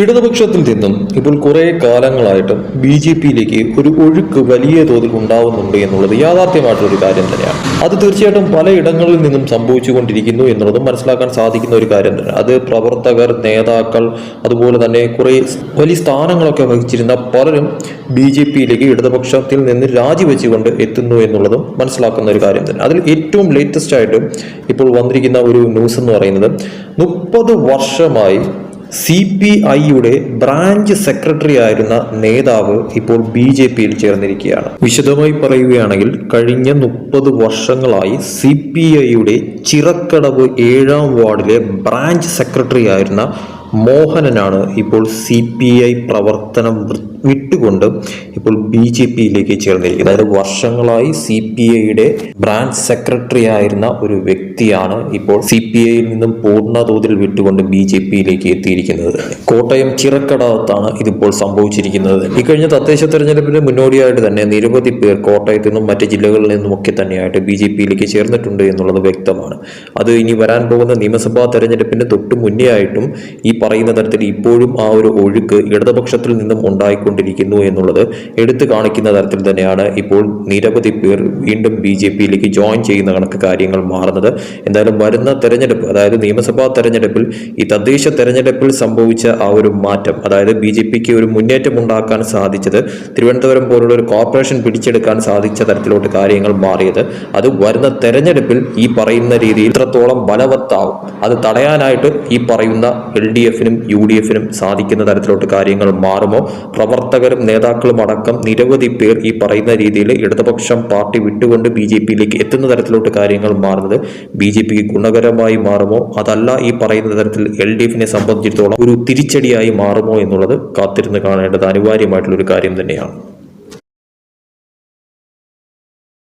ഇടതുപക്ഷത്തിൽ നിന്നും ഇപ്പോൾ കുറെ കാലങ്ങളായിട്ട് ബി ജെ പിയിലേക്ക് ഒരു ഒഴുക്ക് വലിയ തോതിൽ ഉണ്ടാവുന്നുണ്ട് എന്നുള്ളത് യാഥാർത്ഥ്യമായിട്ടുള്ള ഒരു കാര്യം തന്നെയാണ്. അത് തീർച്ചയായിട്ടും പലയിടങ്ങളിൽ നിന്നും സംഭവിച്ചുകൊണ്ടിരിക്കുന്നു എന്നുള്ളതും മനസ്സിലാക്കാൻ സാധിക്കുന്ന ഒരു കാര്യം തന്നെ അത് പ്രവർത്തകർ നേതാക്കൾ അതുപോലെ തന്നെ കുറെ വലിയ സ്ഥാനങ്ങളൊക്കെ വഹിച്ചിരുന്ന പലരും ബി ജെ പിയിലേക്ക് ഇടതുപക്ഷത്തിൽ നിന്ന് രാജിവെച്ചുകൊണ്ട് എത്തുന്നു എന്നുള്ളതും മനസ്സിലാക്കുന്ന ഒരു കാര്യം തന്നെ. അതിൽ ഏറ്റവും ലേറ്റസ്റ്റ് ആയിട്ട് ഇപ്പോൾ വന്നിരിക്കുന്ന ഒരു ന്യൂസ് എന്ന് പറയുന്നത് മുപ്പത് വർഷമായി സി പി ഐയുടെ ബ്രാഞ്ച് സെക്രട്ടറി ആയിരുന്ന നേതാവ് ഇപ്പോൾ ബി ജെ പിയിൽ ചേർന്നിരിക്കുകയാണ്. വിശദമായി പറയുകയാണെങ്കിൽ കഴിഞ്ഞ മുപ്പത് വർഷങ്ങളായി സി പി ഐയുടെ ചിറക്കടവ് ഏഴാം വാർഡിലെ ബ്രാഞ്ച് സെക്രട്ടറി ആയിരുന്ന മോഹനനാണ് ഇപ്പോൾ സി പി ഐ പ്രവർത്തനം വിട്ടുകൊണ്ട് ഇപ്പോൾ ബി ജെ പിയിലേക്ക് ചേർന്നിരിക്കുന്നത്. അതായത് വർഷങ്ങളായി സി പി ഐയുടെ ബ്രാഞ്ച് സെക്രട്ടറി ആയിരുന്ന ഒരു വ്യക്തിയാണ് ഇപ്പോൾ സി പി ഐയിൽ നിന്നും പൂർണ തോതിൽ വിട്ടുകൊണ്ട് ബി ജെ പിയിലേക്ക് എത്തിയിരിക്കുന്നത്. കോട്ടയം ചിറക്കടകത്താണ് ഇതിപ്പോൾ സംഭവിച്ചിരിക്കുന്നത്. ഇക്കഴിഞ്ഞ തദ്ദേശ തെരഞ്ഞെടുപ്പിന് മുന്നോടിയായിട്ട് തന്നെ നിരവധി പേർ കോട്ടയത്തു നിന്നും മറ്റ് ജില്ലകളിൽ നിന്നുമൊക്കെ തന്നെയായിട്ട് ബി ജെ പിയിലേക്ക് ചേർന്നിട്ടുണ്ട് എന്നുള്ളത് വ്യക്തമാണ്. അത് ഇനി വരാൻ പോകുന്ന നിയമസഭാ തെരഞ്ഞെടുപ്പിന് തൊട്ടു മുന്നേ ആയിട്ടും ഈ പറയുന്ന തരത്തിൽ ഇപ്പോഴും ആ ഒരു ഒഴുക്ക് ഇടതുപക്ഷത്തിൽ നിന്നും ഉണ്ടായിക്കൊണ്ടിരിക്കുന്നു എന്നുള്ളത് എടുത്തു കാണിക്കുന്ന തരത്തിൽ തന്നെയാണ് ഇപ്പോൾ നിരവധി പേർ വീണ്ടും ബി ജെ പിയിലേക്ക് ജോയിൻ ചെയ്യുന്ന കണക്ക് കാര്യങ്ങൾ മാറുന്നത്. എന്തായാലും വരുന്ന തെരഞ്ഞെടുപ്പ് അതായത് നിയമസഭാ തെരഞ്ഞെടുപ്പിൽ ഈ തദ്ദേശ തെരഞ്ഞെടുപ്പിൽ സംഭവിച്ച ആ ഒരു മാറ്റം അതായത് ബി ജെ പിക്ക് ഒരു മുന്നേറ്റം ഉണ്ടാക്കാൻ സാധിച്ചത് തിരുവനന്തപുരം പോലുള്ള ഒരു കോർപ്പറേഷൻ പിടിച്ചെടുക്കാൻ സാധിച്ച തരത്തിലോട്ട് കാര്യങ്ങൾ മാറിയത്. അത് വരുന്ന തെരഞ്ഞെടുപ്പിൽ ഈ പറയുന്ന രീതിയിൽ ഇത്രത്തോളം ബലവത്താവും. അത് തടയാനായിട്ട് ഈ പറയുന്ന എൽ ഡി എഫിനും യു ഡി എഫിനും സാധിക്കുന്ന തരത്തിലോട്ട് കാര്യങ്ങൾ മാറുമോ? പ്രവർത്തകരും നേതാക്കളും അടക്കം നിരവധി പേർ ഈ പറയുന്ന രീതിയിൽ ഇടതുപക്ഷം പാർട്ടി വിട്ടുകൊണ്ട് ബി ജെ പിയിലേക്ക് എത്തുന്ന തരത്തിലോട്ട് കാര്യങ്ങൾ മാറുന്നത് ബി ജെ പിക്ക് ഗുണകരമായി മാറുമോ? അതല്ല ഈ പറയുന്ന തരത്തിൽ എൽ ഡി എഫിനെ സംബന്ധിച്ചിടത്തോളം ഒരു തിരിച്ചടിയായി മാറുമോ എന്നുള്ളത് കാത്തിരുന്ന് കാണേണ്ടത് അനിവാര്യമായിട്ടുള്ള ഒരു കാര്യം തന്നെയാണ്.